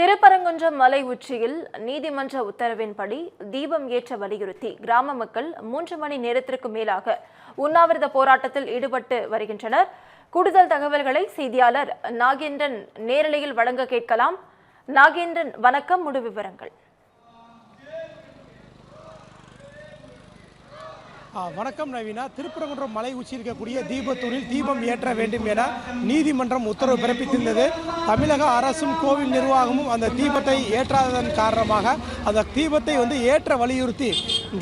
திருப்பரங்குன்றம் மலை உச்சியில் நீதிமன்ற உத்தரவின்படி தீபம் ஏற்ற வலியுறுத்தி கிராம மக்கள் மூன்று மணி நேரத்திற்கு மேலாக உண்ணாவிரத போராட்டத்தில் ஈடுபட்டு வருகின்றனர். கூடுதல் தகவல்களை செய்தியாளர் நாகேந்திரன் நேரலையில் வழங்க கேட்கலாம். நாகேந்திரன் வணக்கம். முழு விவரங்கள். வணக்கம் நவீனா. திருப்பரங்குன்றம் மலை உச்சி இருக்கக்கூடிய தீபத்தூரில் தீபம் ஏற்ற வேண்டும் என நீதிமன்றம் உத்தரவு பிறப்பித்திருந்தது. தமிழக அரசும் கோவில் நிர்வாகமும் அந்த தீபத்தை ஏற்றாததன் காரணமாக அந்த தீபத்தை வந்து ஏற்ற வலியுறுத்தி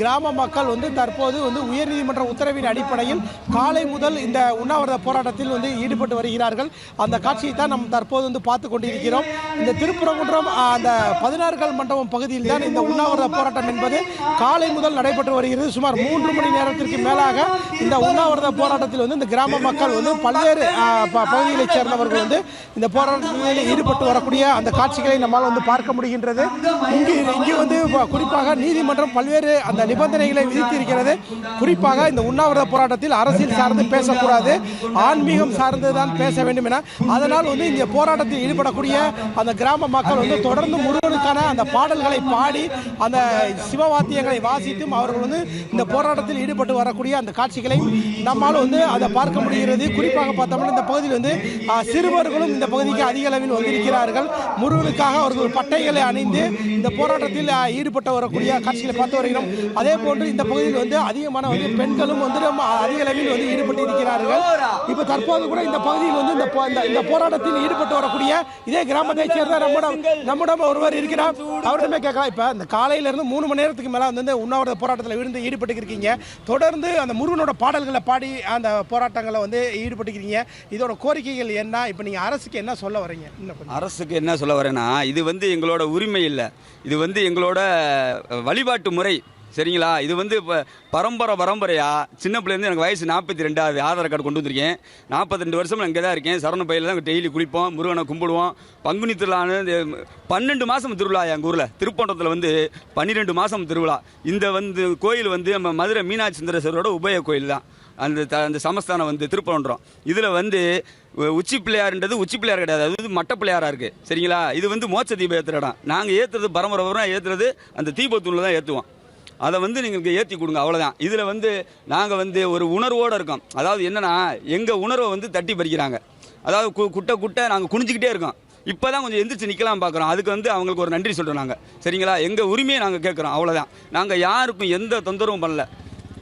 கிராம மக்கள் வந்து தற்போது வந்து உயர்நீதிமன்ற உத்தரவின் அடிப்படையில் காலை முதல் இந்த உண்ணாவிரத போராட்டத்தில் வந்து ஈடுபட்டு வருகிறார்கள். அந்த காட்சியை தான் நாம் தற்போது வந்து பார்த்து கொண்டிருக்கிறோம். இந்த திருப்பரங்குன்றம் அந்த பதினாறுகள் மண்டபம் பகுதியில் தான் இந்த உண்ணாவிரத போராட்டம் என்பது காலை முதல் நடைபெற்று வருகிறது. சுமார் மூன்று மணி நேரத்திற்கு மேலாக இந்த உண்ணாவிரத போராட்டத்தில் வந்து இந்த கிராம மக்கள் வந்து பல்வேறு பகுதிகளைச் சேர்ந்தவர்கள் வந்து இந்த போராட்டத்தில் ஈடுபட்டு வரக்கூடிய அந்த காட்சிகளை நம்மால் வந்து பார்க்க முடிகின்றது. இங்கு இங்கு வந்து குறிப்பாக நீதிமன்றம் பல்வேறு அந்த நிபந்தனைகளை விதித்திருக்கிறது. குறிப்பாக இந்த உண்ணாவிரத போராட்டத்தில் அரசியல் சார்ந்து பேசக்கூடாது ஆன்மீகம் சார்ந்து தான் பேச வேண்டும் என. அதனால் வந்து இந்த போராட்டத்தில் ஈடுபடக்கூடிய அந்த கிராம மக்கள் வந்து தொடர்ந்து முருகனுக்கான அந்த பாடல்களை பாடி அந்த சிவவாத்தியங்களை வாசித்தும் அவர்கள் வந்து இந்த போராட்டத்தில் ஈடுபட்டு வரக்கூடிய அந்த காட்சிகளையும் நம்மால் வந்து அதை பார்க்க முடிகிறது. குறிப்பாக பார்த்தோம்னா இந்த பகுதியில் வந்து சிறுவர்களும் இந்த பகுதிக்கு அதிக அளவில் வந்திருக்கிறார்கள். முருகனுக்காக அவர்கள் பட்டைகளை அணிந்து இந்த போராட்டத்தில் ஈடுபட்டு வரக்கூடிய காட்சிகளை பார்த்து வருகிறோம். அதே போன்று இந்த பகுதியில் வந்து அதிகமான வந்து பெண்களும் வந்து நம்ம அதிக அளவில் வந்து ஈடுபட்டு இருக்கிறார்கள். இப்போ தற்போது கூட இந்த பகுதியில் வந்து இந்த இந்த- போராட்டத்தில் ஈடுபட்டு வரக்கூடிய இதே கிராமத்தைச் சேர்ந்த நம்மிடம் நம்மிடம் ஒருவர் இருக்கிறார். அவரிடமே கேட்கலாம். இப்போ இந்த காலையில இருந்து மூணு மணி நேரத்துக்கு மேலே வந்து உண்ணாவிரத போராட்டத்தில் விழுந்து ஈடுபட்டு இருக்கீங்க தொடர்ந்து அந்த முருகனோட பாடல்களை பாடி அந்த போராட்டங்களை வந்து ஈடுபட்டுக்கிறீங்க. இதோட கோரிக்கைகள் என்ன? இப்போ நீங்கள் அரசுக்கு என்ன சொல்ல வரீங்க? இன்னும் அரசுக்கு என்ன சொல்ல வரேன்னா இது வந்து எங்களோட உரிமை இல்லை. இது வந்து எங்களோட வழிபாட்டு முறை. சரிங்களா? இது வந்து இப்போ பரம்பரை பரம்பரையா? சின்ன பிள்ளைலேருந்து எனக்கு வயசு நாற்பத்தி ரெண்டாவது ஆதார் கார்டு கொண்டு வந்திருக்கேன். நாற்பத்தி ரெண்டு வருஷம் இங்கே தான் இருக்கேன். சரண பையில தான் டெய்லி குளிப்போம் முருகனை கும்பிடுவோம். பங்குனி திருவிழான்னு பன்னெண்டு மாதம் திருவிழா எங்கள் ஊரில். திருப்போண்டத்தில் வந்து பன்னிரெண்டு மாதம் திருவிழா. இந்த வந்து கோயில் வந்து நம்ம மதுரை மீனாட்சி சுந்தரேஸ்வரோட உபய கோயில் தான். அந்த த அந்த சமஸ்தானம் வந்து திருப்பரன்றோம் இதில் வந்து உச்சி பிள்ளையார்ன்றது உச்சி பிள்ளையார் கிடையாது. அது வந்து மட்ட பிள்ளையாராக இருக்குது சரிங்களா? இது வந்து மோட்ச தீபம் ஏற்றுற இடம். நாங்கள் ஏற்றுறது பரம்பரை ஏற்றுறது அந்த தீபத்தூணில் தான் ஏற்றுவோம் அதை வந்து நீங்கள் ஏற்றி கொடுங்க அவ்வளோதான் இதில் வந்து நாங்கள் வந்து ஒரு உணர்வோடு இருக்கோம். அதாவது என்னன்னா எங்கள் உணர்வை வந்து தட்டி பறிக்கிறாங்க. அதாவது கு- குட்டை குட்டை நாங்கள் குனிஞ்சிக்கிட்டே இருக்கோம். இப்போ தான் கொஞ்சம் எந்திரிச்சு நிற்கலாம் பார்க்குறோம் அதுக்கு வந்து அவங்களுக்கு ஒரு நன்றி சொல்கிறோம் நாங்கள் சரிங்களா? எங்கள் உரிமையை நாங்கள் கேட்குறோம் அவ்வளோதான் நாங்கள் யாருக்கும் எந்த தொந்தரவும் பண்ணல.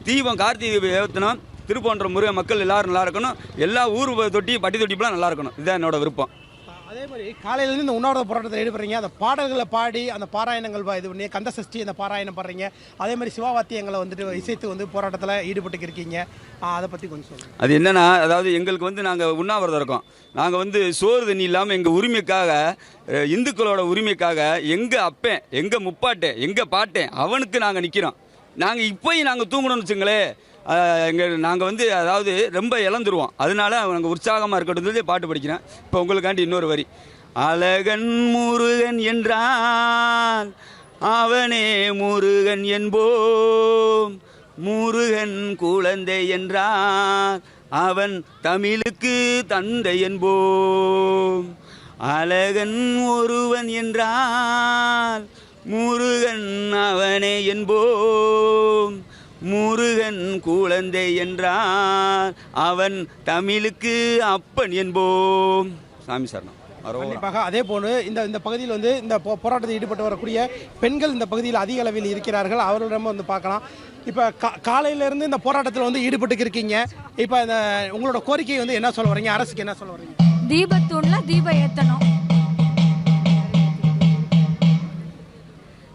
தீபம் கார்த்திகை தீபம் ஏற்றணும் திருப்போன்ற முருகன் மக்கள் எல்லோரும் நல்லா இருக்கணும். எல்லா ஊர் தொட்டி பட்டி தொட்டிப்பெல்லாம் நல்லா இருக்கணும். இதுதான் என்னோடய விருப்பம். அதே மாதிரி காலையிலேருந்து இந்த உண்ணாவிரத போராட்டத்தில் ஈடுபடுறீங்க. அந்த பாடல்களை பாடி அந்த பாராயணங்கள் பா- இது பண்ணி கந்த சஷ்டி அந்த பாராயணம் பண்ணுறீங்க அதே மாதிரி சிவாவாத்தியங்களை வந்துட்டு இசைத்து வந்து போராட்டத்தில் ஈடுபட்டு இருக்கீங்க. அதை பற்றி கொஞ்சம் சொல்லுங்கள் அது என்னென்னா அதாவது எங்களுக்கு வந்து நாங்கள் உண்ணாவிரதம் இருக்கோம். நாங்கள் வந்து சோறு தண்ணி இல்லாமல் எங்கள் உரிமைக்காக இந்துக்களோட உரிமைக்காக எங்கள் அப்பேன் எங்கள் முப்பாட்டேன் எங்கள் பாட்டேன் அவனுக்கு நாங்கள் நிற்கிறோம் நாங்கள் இப்போயும் நாங்கள் தூங்கணும்னு வச்சுங்களேன். எங்கள் நாங்கள் வந்து அதாவது ரொம்ப இழந்துருவோம். அதனால நாங்கள் உற்சாகமாக இருக்கட்டும் சொல்லி பாட்டு படிக்கிறேன். இப்போ உங்களுக்காண்டி இன்னொரு வரி. அழகன் முருகன் என்றான் அவனே முருகன் என்போம். முருகன் குழந்தை என்றார் அவன் தமிழுக்கு தந்தை என்போம். அழகன் ஒருவன் என்றால் முருகன் அவனே என்போம். முருகன் குழந்தை என்றால் அவன் தமிழுக்கு அப்பன் என்போம். சாமி சரணம். கண்டிப்பாக அதே போன்று இந்த இந்த பகுதியில் வந்து இந்த போ- போராட்டத்தில் ஈடுபட்டு வரக்கூடிய பெண்கள் இந்த பகுதியில் அதிக அளவில் இருக்கிறார்கள். அவர்களிடம் வந்து பார்க்கலாம். இப்போ கா காலையிலேருந்து இந்த போராட்டத்தில் வந்து ஈடுபட்டு இருக்கீங்க. இப்போ இந்த உங்களோட கோரிக்கை வந்து என்ன சொல்ல வரீங்க? அரசுக்கு என்ன சொல்ல வரீங்க? தீபத்தூண்ல தீபம் ஏத்தணும்.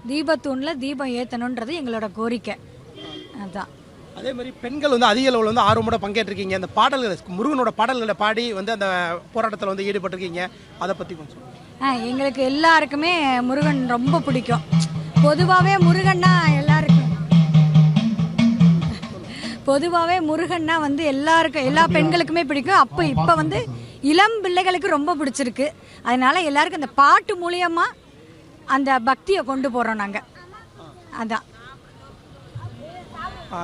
தீபத்தூண்ல தீபம் ஏத்தணுன்றது எங்களோட கோரிக்கை. அதான். அதே மாதிரி பெண்கள் வந்து அதிக அளவில் வந்து ஆர்வமோட பங்கேற்றிருக்கீங்க. அந்த பாடல்கள் முருகனோட பாடல்களை பாடி வந்து அந்த போராட்டத்தில் வந்து ஈடுபட்டிருக்கீங்க. அதை பற்றி கொஞ்சம் எங்களுக்கு எல்லாருக்குமே முருகன் ரொம்ப பிடிக்கும். பொதுவாகவே முருகன்னா எல்லாருக்கும். பொதுவாகவே முருகன்னா வந்து எல்லாருக்கும் எல்லா பெண்களுக்குமே பிடிக்கும். அப்போ இப்போ வந்து இளம் பிள்ளைகளுக்கு ரொம்ப பிடிச்சிருக்கு. அதனால எல்லாருக்கும் அந்த பாட்டு மூலியமா அந்த பக்தியை கொண்டு போகிறோம் நாங்கள் அதான்.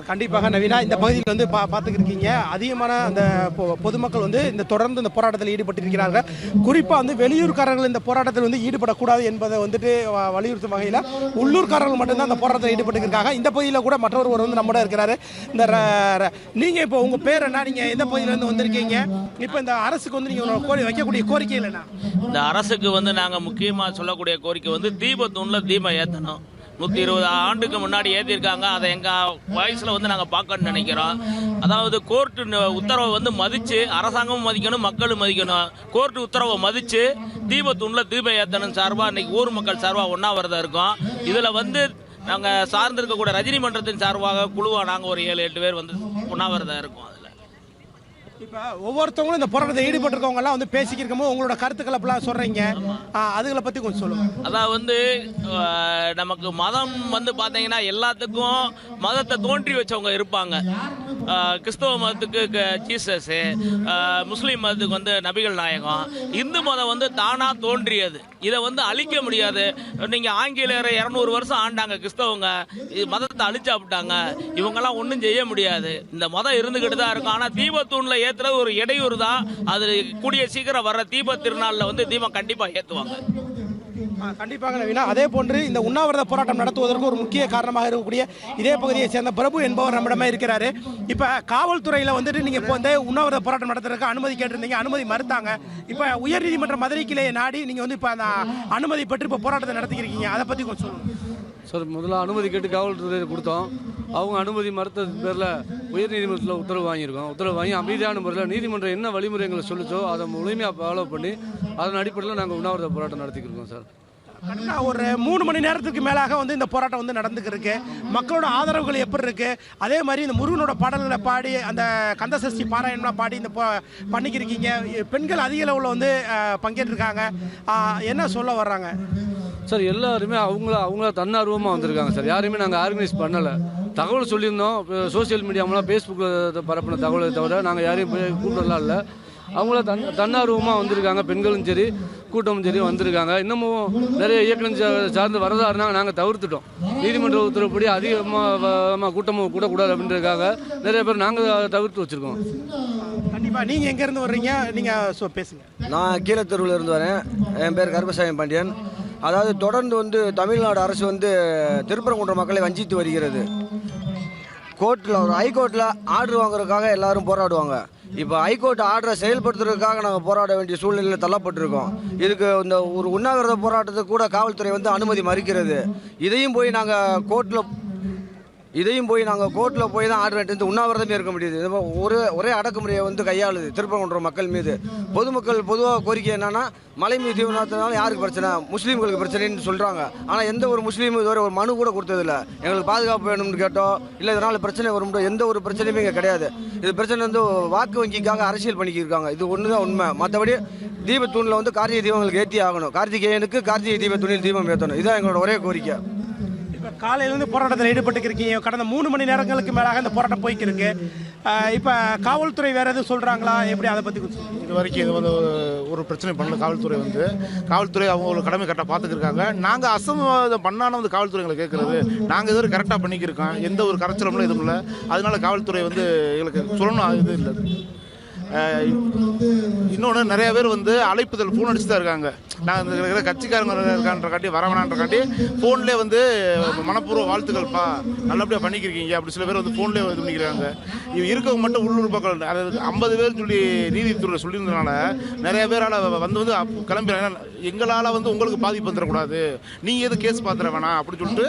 கண்டிப்பாக நவீனா இந்த பகுதியில் வந்து பா பார்த்துக்கிருக்கீங்க. அதிகமான அந்த பொ- பொதுமக்கள் வந்து இந்த தொடர்ந்து இந்த போராட்டத்தில் ஈடுபட்டிருக்கிறார்கள். குறிப்பாக வந்து வெளியூர்காரர்கள் இந்த போராட்டத்தில் வந்து ஈடுபடக்கூடாது என்பதை வந்துட்டு வ- வலியுறுத்தும் வகையில் உள்ளூர்காரர்கள் மட்டும்தான் இந்த போராட்டத்தில் ஈடுபட்டுருக்காங்க. இந்த பகுதியில் கூட மற்றொருவர் வந்து நம்மட இருக்கிறாரு. இந்த ர- இப்போ உங்கள் பேர் என்ன? நீங்கள் எந்த பகுதியிலேருந்து வந்திருக்கீங்க? இப்போ இந்த அரசுக்கு வந்து நீங்கள் கோரி வைக்கக்கூடிய கோரிக்கை இல்லைன்னா இந்த அரசுக்கு வந்து நாங்கள் முக்கியமாக சொல்லக்கூடிய கோரிக்கை வந்து தீபத்தூணில் தீபம் ஏற்றணும் நூற்றி இருபது ஆண்டுக்கு முன்னாடி ஏற்றிருக்காங்க அதை எங்கள் வயசில் வந்து நாங்கள் பார்க்கணும்னு நினைக்கிறோம். அதாவது கோர்ட்டு உத்தரவை வந்து மதித்து அரசாங்கமும் மதிக்கணும் மக்களும் மதிக்கணும். கோர்ட்டு உத்தரவை மதித்து தீபத்தூணில் தீப ஏத்தனும் சார்பாக இன்னைக்கு ஊர் மக்கள் சார்பாக ஒன்றாவிரதம் இருக்கோம். இதில் வந்து நாங்கள் சார்ந்திருக்கக்கூடிய ரஜினி மன்றத்தின் சார்பாக குழுவாக நாங்கள் ஒரு ஏழு எட்டு பேர் வந்து உண்ணாவிரதம் இருக்கோம். இப்போ ஒவ்வொருத்தவங்களும் இந்த போராட்டத்தை ஈடுபட்டிருக்கவங்க எல்லாம் வந்து பேசிக்கிருக்கும் உங்களோட கருத்துக்களை அப்படிலாம் சொல்றீங்க. அதுகளை பத்தி கொஞ்சம் சொல்லுங்க. அதான் வந்து நமக்கு மதம் வந்து பார்த்தீங்கன்னா எல்லாத்துக்கும் மதத்தை தோன்றி வச்சவங்க இருப்பாங்க. கிறிஸ்தவ மதத்துக்கு க- ஜீசஸ் முஸ்லீம் மதத்துக்கு வந்து நபிகள் நாயகம். இந்து மதம் வந்து தானா தோன்றியது. இதை வந்து அழிக்க முடியாது. நீங்க ஆங்கிலேயர் இரநூறு வருஷம் ஆண்டாங்க கிறிஸ்தவங்க. இது மதத்தை அழிச்சாப்பிட்டாங்க இவங்கெல்லாம் ஒன்றும் செய்ய முடியாது. இந்த மதம் இருந்துகிட்டு தான் இருக்கும். ஆனால் தீபத்தூணில் ஏற்றுறது ஒரு இடையூறு தான் அது கூடிய சீக்கிரம் வர்ற தீப திருநாளில் வந்து தீபம் கண்டிப்பாக ஏற்றுவாங்க கண்டிப்பாக நவீனா அதே போன்று இந்த உண்ணாவிரத போராட்டம் நடத்துவதற்கு ஒரு முக்கிய காரணமாக இருக்கக்கூடிய இதே பகுதியை சேர்ந்த பிரபு என்பவர் நம்மிடமே இருக்கிறாரு. இப்போ காவல்துறையில் வந்துட்டு நீங்கள் இப்போ வந்து உண்ணாவிரத போராட்டம் நடத்துறதுக்கு அனுமதி கேட்டிருந்தீங்க அனுமதி மறுத்தாங்க. இப்போ உயர்நீதிமன்ற மதுரை கிளையை நாடி நீங்கள் வந்து இப்போ அந்த அனுமதி பெற்று இப்போ போராட்டத்தை நடத்திக்கிறீங்க அதை பற்றி கொஞ்சம் சொல்லுங்கள் சார் முதல்ல அனுமதி கேட்டு காவல்துறையில் கொடுத்தோம். அவங்க அனுமதி மறுத்தது பேரில் உயர்நீதிமன்றத்தில் உத்தரவு வாங்கியிருக்கோம். உத்தரவு வாங்கி அமைதியான முறையில் நீதிமன்றம் என்ன வழிமுறை எங்களை சொல்லுச்சோ அதை முழுமையாக ஃபாலோ பண்ணி அதன் அடிப்படையில் நாங்கள் உண்ணாவிரத போராட்டம் நடத்திக்கிருக்கோம் சார். கண்ணா ஒரு மூணு மணி நேரத்துக்கு மேலாக வந்து இந்த போராட்டம் வந்து நடந்துக்கிருக்கு. மக்களோட ஆதரவுகள் எப்படி இருக்கு? அதே மாதிரி இந்த முருகனோட பாடல்களை பாடி அந்த கந்தசஷ்டி பாராயணம்லாம் பாடி இந்த பண்ணிக்கிருக்கீங்க. பெண்கள் அதிக அளவில் வந்து பங்கேற்றிருக்காங்க. என்ன சொல்ல வர்றாங்க? சார் எல்லாருமே அவங்கள அவங்கள தன்னார்வமாக வந்திருக்காங்க சார். யாருமே நாங்கள் ஆர்கனைஸ் பண்ணலை. தகவல் சொல்லியிருந்தோம். சோஷியல் மீடியாமெலாம் ஃபேஸ்புக்கில் பரப்பின தகவலை தவிர நாங்கள் யாரையும் கூப்பிடலாம் இல்லை. அவங்கள தன் தன்னார்வமாக வந்திருக்காங்க. பெண்களும் சரி கூட்டமும் சரி வந்திருக்காங்க. இன்னமும் நிறைய இயக்கம் சார்ந்து வரதா இருந்தாங்க நாங்கள் தவிர்த்துட்டோம். நீதிமன்ற உத்தரவுப்படி அதிகமாக கூட்டமும் கூடக்கூடாது அப்படின்றதுக்காக நிறைய பேர் நாங்கள் தவிர்த்து வச்சுருக்கோம். கண்டிப்பா. நீங்க எங்க இருந்து வர்றீங்க? நீங்க சொ- பேசுங்க. நான் கீழத்தெருவில் இருந்து வரேன். என் பேர் கருப்பசாமி பாண்டியன். அதாவது தொடர்ந்து வந்து தமிழ்நாடு அரசு வந்து திருப்பரங்குன்றம் மக்களை வஞ்சித்து வருகிறது. கோர்ட்டில் ஒரு ஹைகோர்ட்டில் ஆர்டர் வாங்குறதுக்காக எல்லாரும் போராடுவாங்க. இப்போ ஹைகோர்ட் ஆர்டரை செயல்படுத்துறதுக்காக நாங்கள் போராட வேண்டிய சூழ்நிலையில் தள்ளப்பட்டிருக்கோம். இதுக்கு இந்த ஒரு உண்ணாவிரத போராட்டத்துக்கு கூட காவல்துறை வந்து அனுமதி மறுக்கிறது. இதையும் போய் நாங்கள் கோர்ட்டில் இதையும் போய் நாங்கள் கோர்ட்டில் போய் தான் ஆர்டர் எடுத்து உண்ணாவிரதமே இருக்க முடியுது. இது ஒரே ஒரே அடக்குமுறையை வந்து கையாளுது திருப்பங்குன்ற மக்கள் மீது. பொதுமக்கள் பொதுவாக கோரிக்கை என்னன்னா மலை மீது தீவிரத்தினால யாருக்கு பிரச்சனை? முஸ்லீம்களுக்கு பிரச்சனைன்னு சொல்கிறாங்க ஆனால் எந்த ஒரு முஸ்லீமும் இதுவரை ஒரு மனு கூட கொடுத்ததில்ல. எங்களுக்கு பாதுகாப்பு வேணும்னு கேட்டோம் இல்லை இதனால் பிரச்சனை வரும் எந்த ஒரு பிரச்சனையுமே இங்கே கிடையாது. இது பிரச்சனை வந்து வாக்கு வங்கிக்காக அரசியல் பண்ணிக்கிருக்காங்க. இது ஒன்று தான் உண்மை. மற்றபடி தீபத்தூணில் வந்து கார்த்திகை தீபங்களுக்கு ஏற்றி ஆகணும். கார்த்திகேயனுக்கு கார்த்திகை தீபத்தூணில் தீபம் ஏற்றணும் இதுதான் எங்களோட ஒரே கோரிக்கை. இப்போ காலையிலேருந்து போராட்டத்தில் ஈடுபட்டு இருக்கீங்க கடந்த மூணு மணி நேரங்களுக்கு மேலாக இந்த போராட்டம் போய்க்கு இருக்கு காவல்துறை வேறு எதுவும் சொல்கிறாங்களா எப்படி அதை பற்றி இது வரைக்கும் இது வந்து ஒரு- ஒரு பிரச்சனை பண்ணல காவல்துறை வந்து. காவல்துறை அவங்க ஒரு கடமை கரெக்டாக பார்த்துக்கிருக்காங்க நாங்கள் அசம்வாதம் பண்ணான வந்து காவல்துறை எங்களை கேட்குறது நாங்கள் இது கரெக்டாக பண்ணிக்கிருக்கோம். எந்த ஒரு கரைச்சலமும் எதுவும் இல்லை அதனால காவல்துறை வந்து எங்களுக்கு சொல்லணும் இது இல்லை. இன்னொன்று நிறைய பேர் வந்து அழைப்புதல் ஃபோன் அடிச்சு தான் இருக்காங்க. நான் இந்த இருக்கிற கட்சிக்காரங்க இருக்கான்றக்காட்டி காட்டி ஃபோன்லேயே வந்து மனப்பூர்வ வாழ்த்துக்கள்ப்பா நல்லபடியாக பண்ணிக்கிருக்கீங்க. அப்படி சில பேர் வந்து ஃபோன்லேயே இது பண்ணிக்கிறாங்க. இவங்க இருக்கவங்க மட்டும் உள்ளூர் பக்கம் அதாவது ஐம்பது பேர் சொல்லி நீதித்துறை சொல்லியிருந்தனால நிறைய பேரால் வந்து வந்து அப்~ கிளம்புறாங்க. எங்களால் வந்து உங்களுக்கு பாதிப்பு வந்துடக்கூடாது. நீங்கள் எது கேஸ் பார்த்துட வேணாம் அப்படின்னு சொல்லிட்டு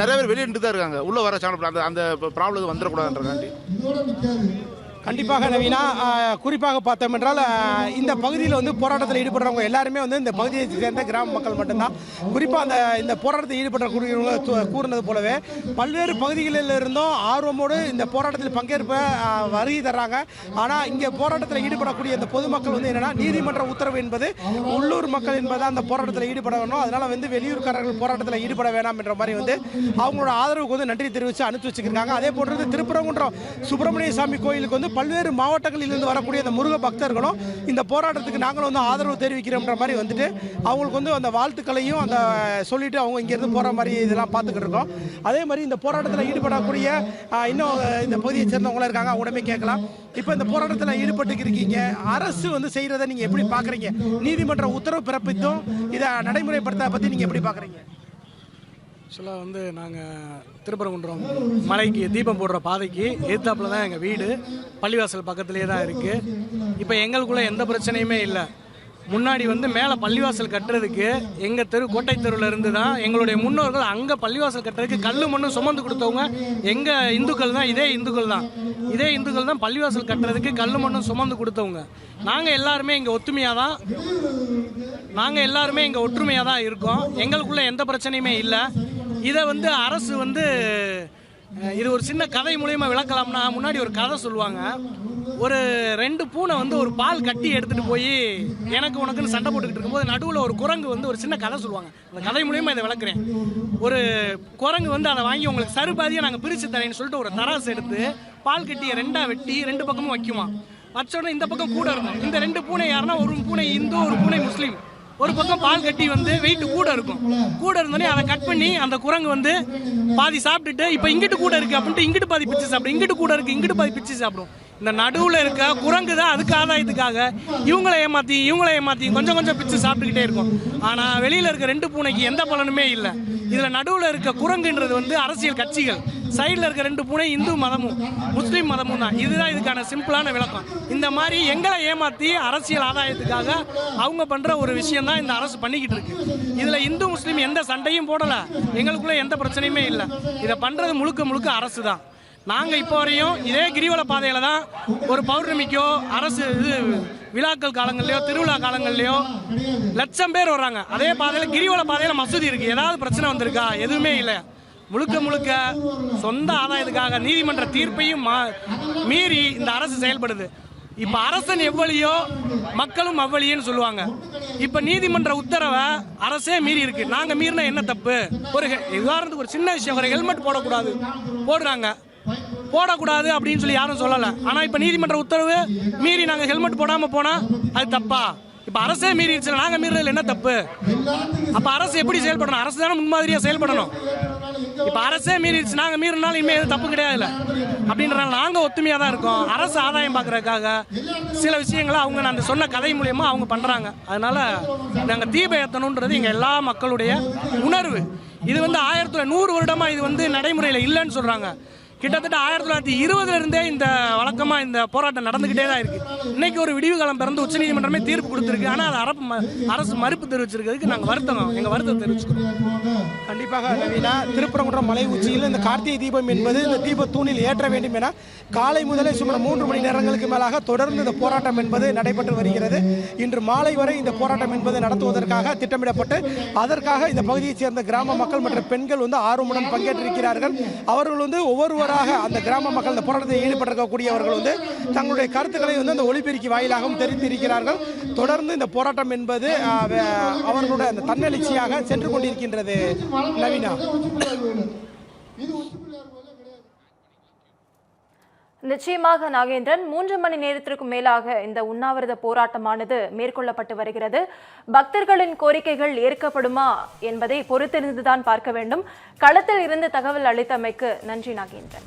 நிறைய பேர் வெளியிட்டு தான் இருக்காங்க. உள்ளே வர சேனல் அந்த அந்த ப்ராப்ளம் வந்துடக்கூடாதுன்றக்காண்டி கண்டிப்பாக நவீனா குறிப்பாக பார்த்தோம் என்றால் இந்த பகுதியில் வந்து போராட்டத்தில் ஈடுபடுறவங்க எல்லாருமே வந்து இந்த பகுதியை சேர்ந்த கிராம மக்கள் மட்டும்தான். குறிப்பாக அந்த இந்த போராட்டத்தில் ஈடுபடக்கூடியவங்க கூறினது போலவே பல்வேறு பகுதிகளில் இருந்தும் ஆர்வமோடு இந்த போராட்டத்தில் பங்கேற்ப வருகை தர்றாங்க. ஆனால் இங்கே போராட்டத்தில் ஈடுபடக்கூடிய இந்த பொதுமக்கள் வந்து என்னென்னா நீதிமன்ற உத்தரவு என்பது உள்ளூர் மக்கள் என்பது அந்த போராட்டத்தில் ஈடுபட வேணும். அதனால் வந்து வெளியூர்காரர்கள் போராட்டத்தில் ஈடுபட வேணாம் என்ற மாதிரி வந்து அவங்களோட ஆதரவுக்கு வந்து நன்றி தெரிவித்து அனுப்பிச்சு வச்சுருக்காங்க. அதே போன்றது திருப்பரங்குன்றம் சுப்பிரமணிய சாமி கோயிலுக்கு வந்து பல்வேறு மாவட்டங்களிலிருந்து வரக்கூடிய அந்த முருக பக்தர்களும் இந்த போராட்டத்துக்கு நாங்களும் வந்து ஆதரவு தெரிவிக்கிறோம்ன்ற மாதிரி வந்துட்டு அவங்களுக்கு வந்து அந்த வாழ்த்துக்களையும் அந்த சொல்லிட்டு அவங்க இங்கேருந்து போகிற மாதிரி இதெல்லாம் பார்த்துக்கிட்டு இருக்கோம். அதே மாதிரி இந்த போராட்டத்தில் ஈடுபடக்கூடிய இன்னும் இந்த பகுதியை சேர்ந்தவங்களாம் இருக்காங்க. உடனே கேட்கலாம். இப்போ இந்த போராட்டத்தில் ஈடுபட்டு இருக்கீங்க. அரசு வந்து செய்கிறத நீங்கள் எப்படி பார்க்குறீங்க நீதிமன்ற உத்தரவு பிறப்பித்தும் இதை நடைமுறைப்படுத்த பற்றி நீங்கள் எப்படி பார்க்குறீங்க ஆக்சுவலாக வந்து நாங்கள் திருப்பரங்குன்றம் மலைக்கு தீபம் போடுற பாதைக்கு எதிர்த்தாப்பில் தான் எங்கள் வீடு. பள்ளிவாசல் பக்கத்துலேயே தான் இருக்குது இப்போ எங்களுக்குள்ள எந்த பிரச்சனையுமே இல்லை. முன்னாடி வந்து மேலே பள்ளிவாசல் கட்டுறதுக்கு எங்கள் தெரு கோட்டை தெருவில் இருந்து தான் எங்களுடைய முன்னோர்கள் அங்கே பள்ளிவாசல் கட்டுறதுக்கு கல் மண்ணும் சுமந்து கொடுத்தவங்க எங்கள் இந்துக்கள் தான் இதே இந்துக்கள் தான். இதே இந்துக்கள் தான் பள்ளிவாசல் கட்டுறதுக்கு கல் மண்ணும் சுமந்து கொடுத்தவங்க. நாங்கள் எல்லாருமே இங்கே ஒத்துமையாக தான் நாங்கள் எல்லாருமே இங்கே ஒற்றுமையாக தான் இருக்கோம். எங்களுக்குள்ளே எந்த பிரச்சனையுமே இல்லை. இதை வந்து அரசு வந்து இது ஒரு சின்ன கதை மூலயமா விளக்கலாம்னா முன்னாடி ஒரு கதை சொல்லுவாங்க. ஒரு ரெண்டு பூனை வந்து ஒரு பால் கட்டி எடுத்துட்டு போய் எனக்கு உனக்குன்னு சண்டை போட்டுக்கிட்டு இருக்கும்போது நடுவில் ஒரு குரங்கு வந்து ஒரு சின்ன கதை சொல்லுவாங்க. அந்த கதை மூலியமாக இதை விளக்குறேன். ஒரு குரங்கு வந்து அதை வாங்கி உங்களுக்கு சருபாதியாக நாங்கள் பிரித்து தரேன்னு சொல்லிட்டு ஒரு தராசு எடுத்து பால் கட்டியை ரெண்டாக வெட்டி ரெண்டு பக்கமும் வைக்குமா. வச்சோடனே இந்த பக்கம் கூட இருக்கும் இந்த ரெண்டு பூனை யாருன்னா ஒரு பூனை இந்து ஒரு பூனை முஸ்லீம். ஒரு பக்கம் பால் கட்டி வந்து வெயிட் கூட இருக்கும். கூட இருந்தோடனே அதை கட் பண்ணி அந்த குரங்கு வந்து பாதி சாப்பிட்டுட்டு இப்போ இங்கிட்டு கூட இருக்கு அப்படின்ட்டு இங்கிட்டு பாதி பிச்சு சாப்பிடும். இங்கிட்டு கூட இருக்கு இங்கிட்டு பாதி பிச்சு சாப்பிடும். இந்த நடுவில் இருக்க குரங்கு தான் அதுக்கு ஆதாயத்துக்காக இவங்களை ஏமாத்தி இவங்களை ஏமாத்தி கொஞ்சம் கொஞ்சம் பிச்சு சாப்பிட்டுக்கிட்டே இருக்கும். ஆனால் வெளியில் இருக்க ரெண்டு பூனைக்கு எந்த பலனுமே இல்லை. இதில் நடுவில் இருக்க குரங்குன்றது வந்து அரசியல் கட்சிகள். சைடில் இருக்க ரெண்டு பூனை இந்து மதமும் முஸ்லீம் மதமும் தான். இதுதான் இதுக்கான சிம்பிளான விளக்கம். இந்த மாதிரி எங்களை ஏமாற்றி அரசியல் ஆதாயத்துக்காக அவங்க பண்ணுற ஒரு விஷயம் தான் இந்த அரசு பண்ணிக்கிட்டு இருக்கு. இதில் இந்து முஸ்லீம் எந்த சண்டையும் போடலை. எங்களுக்குள்ளே எந்த பிரச்சனையுமே இல்லை. இதை பண்ணுறது முழுக்க முழுக்க அரசு தான் நாங்கள் இப்போ வரையும் இதே கிரிவல பாதையில் தான் ஒரு பௌர்ணமிக்கோ அரசு இது விழாக்கள் காலங்கள்லையோ திருவிழா காலங்கள்லையோ லட்சம் பேர் வர்றாங்க. அதே பாதையில் கிரிவல பாதையில் மசூதி இருக்குது ஏதாவது பிரச்சனை வந்திருக்கா? எதுவுமே இல்லை. முழுக்க முழுக்க சொந்த ஆதாயத்துக்காக நீதிமன்ற தீர்ப்பையும் மா- மீறி இந்த அரசு செயல்படுது. இப்போ அரசன் எவ்வளியோ மக்களும் அவ்வளியன்னு சொல்லுவாங்க. இப்போ நீதிமன்ற உத்தரவை அரசே மீறி இருக்கு. நாங்கள் மீறினா என்ன தப்பு? ஒரு உதாரணத்துக்கு ஒரு சின்ன விஷயம். ஒரு ஹெல்மெட் போடக்கூடாது. போடுறாங்க. போடக்கூடாது அப்படின்னு சொல்லி யாரும் சொல்லலை. ஆனால் இப்போ நீதிமன்ற உத்தரவு மீறி நாங்கள் ஹெல்மெட் போடாமல் போனால் அது தப்பா? இப்போ அரசே மீறிடுச்சு நாங்கள் மீறதில் என்ன தப்பு? அப்போ அரசு எப்படி செயல்படணும்? அரசு தானே முன்மாதிரியாக செயல்படணும். இப்போ அரசே மீறிடுச்சு நாங்கள் மீறினாலும் இனிமேல் எதுவும் தப்பு கிடையாதுல்ல. அப்படின்றனால நாங்கள் ஒத்துமையாக தான் இருக்கோம். அரசு ஆதாயம் பார்க்குறதுக்காக சில விஷயங்களை அவங்க அந்த சொன்ன கதை மூலியமாக அவங்க பண்ணுறாங்க அதனால் நாங்கள் தீப ஏத்தணுன்றது எங்கள் எல்லா மக்களுடைய உணர்வு. இது வந்து ஆயிரத்தி நூறு வருடமாக இது வந்து நடைமுறையில் இல்லைன்னு சொல்கிறாங்க கிட்டத்தட்ட ஆயிரத்தி தொள்ளாயிரத்தி இருபதுல இருந்தே இந்த வழக்கமா இந்த போராட்டம் நடந்துகிட்டே தான் இருக்கு. இன்னைக்கு ஒரு விடிவு காலம் பிறந்து உச்சநீதிமன்றமே தீர்ப்பு கொடுத்துருக்கு. ஆனா அது அரசு அரசு மறுப்பு தெரிவிச்சிருக்கிறதுக்கு நாங்க வருத்தம் எங்க வருத்தம் தெரிவிச்சுக்கிறோம். கண்டிப்பாக நவீனா திருப்பரங்குன்றம் மலை உச்சியில் இந்த கார்த்திகை தீபம் என்பது இந்த தீப தூணில் ஏற்ற வேண்டும் என காலை முதலே சுமார் மூன்று மணி நேரங்களுக்கு மேலாக தொடர்ந்து இந்த போராட்டம் என்பது நடைபெற்று வருகிறது. இன்று மாலை வரை இந்த போராட்டம் என்பது நடத்துவதற்காக திட்டமிடப்பட்டு அதற்காக இந்த பகுதியைச் சேர்ந்த கிராம மக்கள் மற்றும் பெண்கள் வந்து ஆர்வமுடன் பங்கேற்றிருக்கிறார்கள். அவர்கள் வந்து ஒவ்வொருவராக அந்த கிராம மக்கள் இந்த போராட்டத்தில் ஈடுபட்டிருக்கக்கூடியவர்கள் வந்து தங்களுடைய கருத்துக்களை வந்து அந்த ஒளிபெருக்கி வாயிலாகவும் தெரிந்திருக்கிறார்கள். தொடர்ந்து இந்த போராட்டம் என்பது அவர்களுடைய அந்த தன்னெழுச்சியாக சென்று கொண்டிருக்கின்றது நவீனா. நிச்சயமாக நாகேந்திரன் மூன்று மணி நேரத்திற்கும் மேலாக இந்த உண்ணாவிரத போராட்டமானது மேற்கொள்ளப்பட்டு வருகிறது. பக்தர்களின் கோரிக்கைகள் ஏற்கப்படுமா என்பதை பொறுத்திருந்துதான் பார்க்க வேண்டும். களத்தில் இருந்து தகவல் அளித்தமைக்கு நன்றி நாகேந்திரன்.